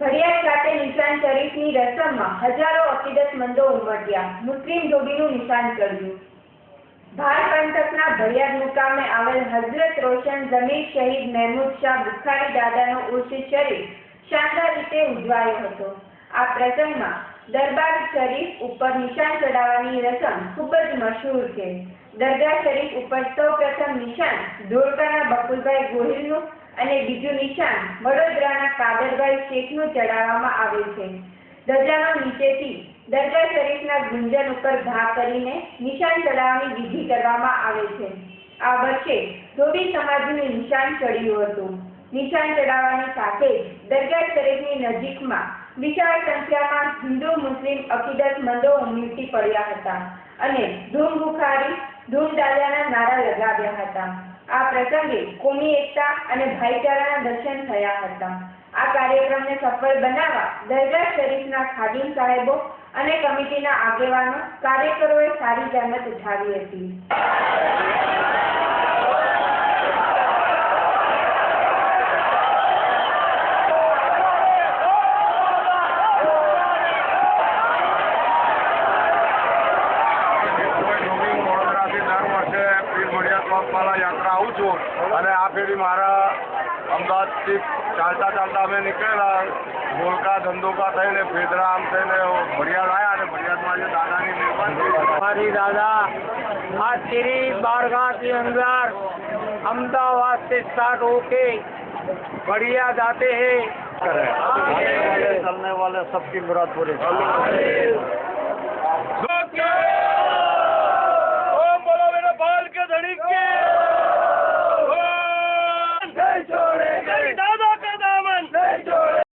ભડિયાદ ખાતે નિશાન શરીફની રસમમાં હજારો અકીદતમંદો ઉમટ્યા. મુસ્લિમ ધોબીનું નિશાન કર્યું ભાર પંથકના ભડિયાદ મુકામે આવેલ હઝરત રોશન જમીર શહીદ મહેમૂદ શાહ બુખારી દાદાનો ઉર્ષ શરીફ શાનદાર રીતે ઉજવાયો હતો. આ પ્રસંગમાં દરબાર શરીફ ઉપર નિશાન ચડાવવાની રસમ ખૂબ જ મશહૂર છે. દરગાહ શરીફ ઉપર સૌ પ્રથમ નિશાન ધોળકાના બકુલભાઈ ગોહિલનું અને બીજું નિશાન, વડોદરાના કાદરભાઈ શેખનું ચડાવવામાં આવે છે. ધજાનો નીચેથી દરગાહ શરીફના ગુંજન ઉપર ઘા કરીને નિશાન ચડાવવાની વિધિ કરવામાં આવે છે. આ વર્ષે ધોબી સમાજનું નિશાન ચડ્યું હતું. નિશાન ચડાવવાની સાથે દરગાહ શરીફની નજીકમાં વિશાળ સંખ્યામાં હિન્દુ, મુસ્લિમ અકીદતમંદો ઉમટી પડ્યા હતા અને ધૂમ બુખારી ધૂમ દાદાના નારા લગાવ્યા હતા. આ પ્રસંગે કોમી એકતા અને ભાઈચારાના દર્શન થયા હતા. આ કાર્યક્રમને સફળ બનાવવા દરગાહ શરીફના ખાદિમ સાહેબો અને કમિટીના આગેવાનો કાર્યકરોએ સારી જહેમત ઉઠાવી હતી. પગપાળા યાત્રા આવું છું અને આ ફેરી મારા અમદાવાદથી ચાલતા ચાલતા અમે નીકળેલા. બોલકા ધંધોકા થઈને ફેદરામ થઈને ભડિયાળ આવ્યા અને ભડિયાળમાં આજે દાદાની મહેરબાની મારી દાદા આ ફેરી બારગાંઠની અંદર અમદાવાદથી સ્ટાર્ટ હોકે बढ़िया जाते हैं चलने वाले सबकी मुराद पूरी